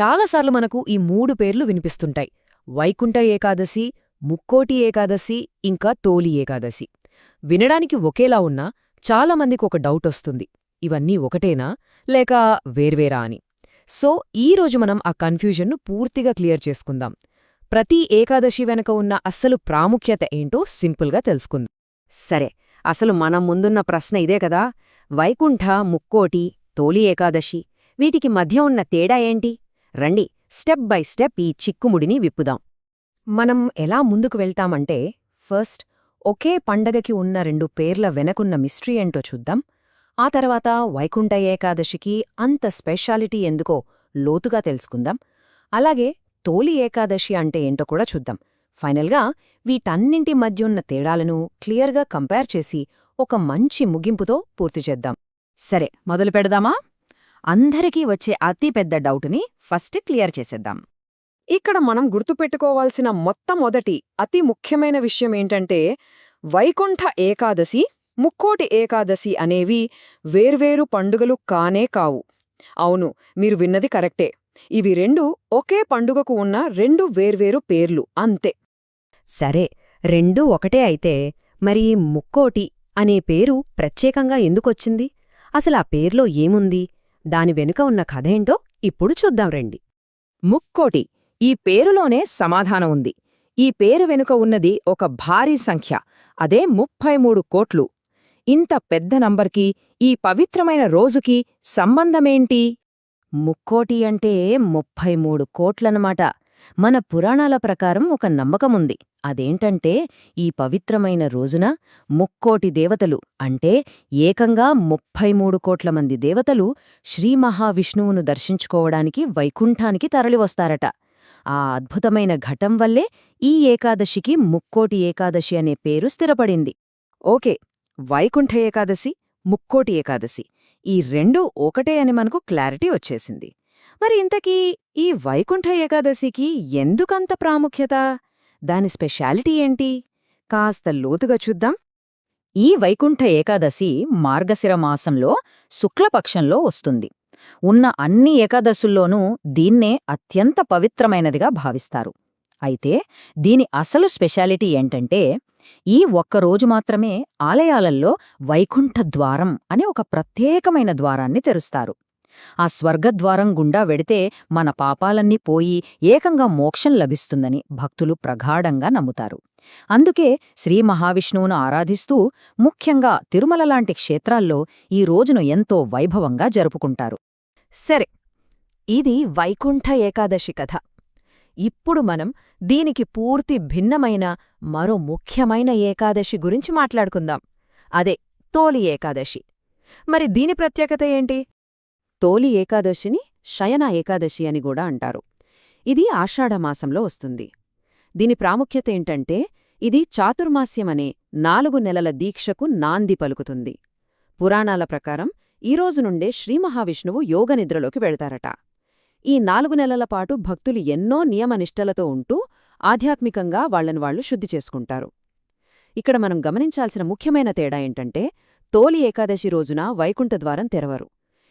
చాలాసార్లు మనకు ఈ మూడు పేర్లు వినిపిస్తుంటాయి. వైకుంఠ ఏకాదశి ముక్కోటి ఏకాదశి ఇంకా తోలి ఏకాదశి. వినడానికి ఒకేలా ఉన్నా చాలామందికి ఒక డౌట్ వస్తుంది. ఇవన్నీ ఒకటేనా? లేక వేర్వేరా అని. సో ఈరోజు మనం ఆ కన్ఫ్యూజన్ను పూర్తిగా క్లియర్ చేసుకుందాం. ప్రతి ఏకాదశి వెనక ఉన్న అస్సలు ప్రాముఖ్యత ఏంటో సింపుల్గా తెలుసుకుందాం. సరే అసలు మనం ముందున్న ప్రశ్న ఇదే కదా? వైకుంఠ ముక్కోటి తోలి ఏకాదశి వీటికి మధ్య ఉన్న తేడా ఏంటి? రండి స్టెప్ బై స్టెప్ ఈ చిక్కుముడిని విప్పుదాం. మనం ఎలా ముందుకు వెళ్తామంటే ఫస్ట్ ఒకే పండగకి ఉన్న రెండు పేర్ల వెనకున్న మిస్ట్రీ ఏంటో చూద్దాం. ఆ తర్వాత వైకుంఠ ఏకాదశికి అంత స్పెషాలిటీ ఎందుకో లోతుగా తెలుసుకుందాం. అలాగే తోలి ఏకాదశి అంటే ఏంటో కూడా చూద్దాం. ఫైనల్గా వీటన్నింటి మధ్య ఉన్న తేడాలను క్లియర్గా కంపేర్ చేసి ఒక మంచి ముగింపుతో పూర్తి చేద్దాం. సరే మొదలు పెడదామా? అందరికీ వచ్చే అతి పెద్ద డౌటుని ఫస్ట్ క్లియర్ చేసేద్దాం. ఇక్కడ మనం గుర్తుపెట్టుకోవాల్సిన మొట్టమొదటి అతి ముఖ్యమైన విషయం ఏంటంటే వైకుంఠ ఏకాదశి ముక్కోటి ఏకాదశి అనేవి వేర్వేరు పండుగలు కానే కావు. అవును మీరు విన్నది కరెక్టే. ఇవి రెండు ఒకే పండుగకు ఉన్న రెండు వేర్వేరు పేర్లు అంతే. సరే రెండూ ఒకటే అయితే మరి ముక్కోటి అనే పేరు ప్రత్యేకంగా ఎందుకొచ్చింది? అసలు ఆ పేర్లో ఏముంది? దాని వెనుక ఉన్న కథేంటో ఇప్పుడు చూద్దాం రండి. ముక్కోటి ఈ పేరులోనే సమాధానం ఉంది. ఈ పేరు వెనుక ఉన్నది ఒక భారీ సంఖ్య అదే ముప్పై మూడు కోట్లు. ఇంత పెద్ద నంబర్కి ఈ పవిత్రమైన రోజుకి సంబంధమేంటి? ముక్కోటి అంటే ముప్పై మూడు కోట్లన్నమాట. మన పురాణాల ప్రకారం ఒక నమ్మకముంది. అదేంటంటే ఈ పవిత్రమైన రోజున ముక్కోటి దేవతలు అంటే ఏకంగా ముప్పై మూడు కోట్ల మంది దేవతలు శ్రీ మహావిష్ణువును దర్శించుకోవడానికి వైకుంఠానికి తరలివస్తారట. ఆ అద్భుతమైన ఘటం వల్లే ఈ ఏకాదశికి ముక్కోటి ఏకాదశి అనే పేరు స్థిరపడింది. ఓకే వైకుంఠ ఏకాదశి ముక్కోటి ఏకాదశి. ఈ రెండూ ఒకటే అని మనకు క్లారిటీ వచ్చేసింది. మరి ఇంతకీ ఈ వైకుంఠ ఏకాదశికి ఎందుకంత ప్రాముఖ్యత? దాని స్పెషాలిటీ ఏంటి? కాస్త లోతుగా చూద్దాం. ఈ వైకుంఠ ఏకాదశి మార్గశిర మాసంలో శుక్లపక్షంలో వస్తుంది. ఉన్న అన్ని ఏకాదశుల్లోనూ దీన్నే అత్యంత పవిత్రమైనదిగా భావిస్తారు. అయితే దీని అసలు స్పెషాలిటీ ఏంటంటే ఈ ఒక్కరోజు మాత్రమే ఆలయాలల్లో వైకుంఠ ద్వారం అనే ఒక ప్రత్యేకమైన ద్వారాన్ని తెరుస్తారు. ఆ స్వర్గద్వారం గుండా వెడితే మన పాపాలన్నీ పోయి ఏకంగా మోక్షం లభిస్తుందని భక్తులు ప్రగాఢంగా నమ్ముతారు. అందుకే శ్రీ మహావిష్ణువును ఆరాధిస్తూ ముఖ్యంగా తిరుమల లాంటి క్షేత్రాల్లో ఈ రోజును ఎంతో వైభవంగా జరుపుకుంటారు. సరే ఇది వైకుంఠ ఏకాదశి కథ. ఇప్పుడు మనం దీనికి పూర్తి భిన్నమైన మరో ముఖ్యమైన ఏకాదశి గురించి మాట్లాడుకుందాం. అదే తోలి ఏకాదశి. మరి దీని ప్రత్యేకత ఏంటి? తోలి ఏకాదశిని శయన ఏకాదశి అని కూడా అంటారు. ఇది ఆషాఢమాసంలో వస్తుంది. దీని ప్రాముఖ్యత ఏంటంటే ఇది చాతుర్మాస్యమనే నాలుగు నెలల దీక్షకు నాంది పలుకుతుంది. పురాణాల ప్రకారం ఈ రోజు నుండే శ్రీమహావిష్ణువు యోగనిద్రలోకి వెళ్తారట. ఈ నాలుగు నెలల పాటు భక్తులు ఎన్నో నియమనిష్టలతో ఉంటూ ఆధ్యాత్మికంగా వాళ్ళను వాళ్ళు శుద్ధి చేసుకుంటారు. ఇక్కడ మనం గమనించాల్సిన ముఖ్యమైన తేడా ఏంటంటే తోలి ఏకాదశి రోజున వైకుంఠద్వారం తెరవరు.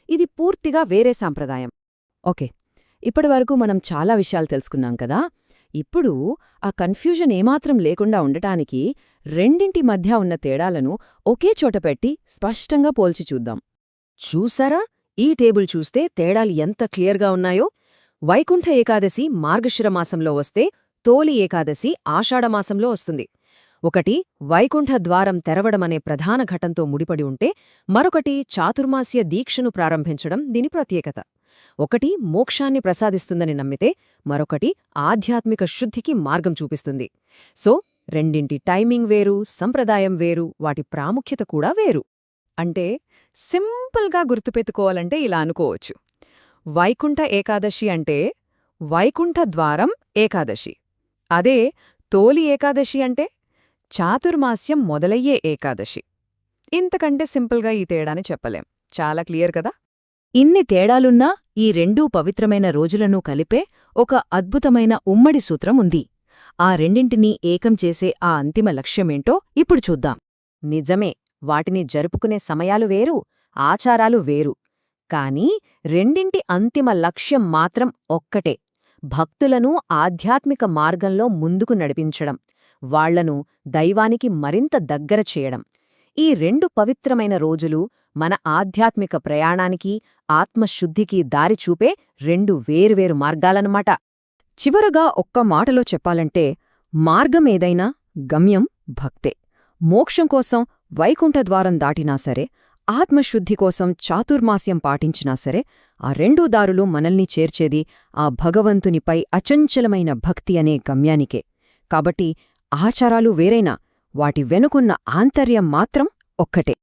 ఇది పూర్తిగా వేరే సాంప్రదాయం. ఓకే ఇప్పటివరకు మనం చాలా విషయాలు తెలుసుకున్నాం కదా. ఇప్పుడు ఆ కన్ఫ్యూజన్ ఏమాత్రం లేకుండా ఉండటానికి రెండింటి మధ్య ఉన్న తేడాలను ఒకే చోట పెట్టి స్పష్టంగా పోల్చి చూద్దాం. చూసారా? ఈ టేబుల్ చూస్తే తేడాలు ఎంత క్లియర్గా ఉన్నాయో? వైకుంఠ ఏకాదశి మార్గశిర మాసంలో వస్తే తోలి ఏకాదశి ఆషాఢమాసంలో వస్తుంది. ఒకటి వైకుంఠ ద్వారం తెరవడమనే ప్రధాన ఘటంతో ముడిపడి ఉంటే మరొకటి చాతుర్మాస్య దీక్షను ప్రారంభించడం దీని ప్రత్యేకత. ఒకటి మోక్షాన్ని ప్రసాదిస్తుందని నమ్మితే మరొకటి ఆధ్యాత్మిక శుద్ధికి మార్గం చూపిస్తుంది. సో రెండింటి టైమింగ్ వేరు సంప్రదాయం వేరు వాటి ప్రాముఖ్యత కూడా వేరు. అంటే సింపుల్గా గుర్తుపెట్టుకోవాలంటే ఇలా అనుకోవచ్చు. వైకుంఠ ఏకాదశి అంటే వైకుంఠ ద్వారం ఏకాదశి. అదే తోలి ఏకాదశి అంటే చాతుర్మాస్యం మొదలయ్యే ఏకాదశి. ఇంతకంటే సింపుల్గా ఈ తేడాని చెప్పలేం. చాలా క్లియర్ కదా? ఇన్ని తేడాలున్నా ఈ రెండూ పవిత్రమైన రోజులను కలిపే ఒక అద్భుతమైన ఉమ్మడి సూత్రం ఉంది. ఆ రెండింటినీ ఏకం చేసే ఆ అంతిమ లక్ష్యమేంటో ఇప్పుడు చూద్దాం. నిజమే వాటిని జరుపుకునే సమయాలు వేరు ఆచారాలు వేరు. కాని రెండింటి అంతిమ లక్ష్యం మాత్రం ఒక్కటే భక్తులను ఆధ్యాత్మిక మార్గంలో ముందుకు నడిపించడం. వాళ్ళను దైవానికి మరింత దగ్గర చేయడం. ఈ రెండు పవిత్రమైన రోజులు మన ఆధ్యాత్మిక ప్రయాణానికి ఆత్మశుద్ధికి దారి చూపే రెండు వేరువేరు మార్గాలన్నమాట. చివరగా ఒక్క మాటలో చెప్పాలంటే మార్గమేదైనా గమ్యం భక్తే. మోక్షం కోసం వైకుంఠద్వారం దాటినా సరే ఆత్మశుద్ధి కోసం చాతుర్మాస్యం పాటించినా సరే ఆ రెండూ దారులు మనల్ని చేర్చేది ఆ భగవంతునిపై అచంచలమైన భక్తి అనే గమ్యానికే. కాబట్టి ఆచారాలు వేరైనా వాటి వెనుకున్న ఆంతర్యం మాత్రం ఒక్కటే.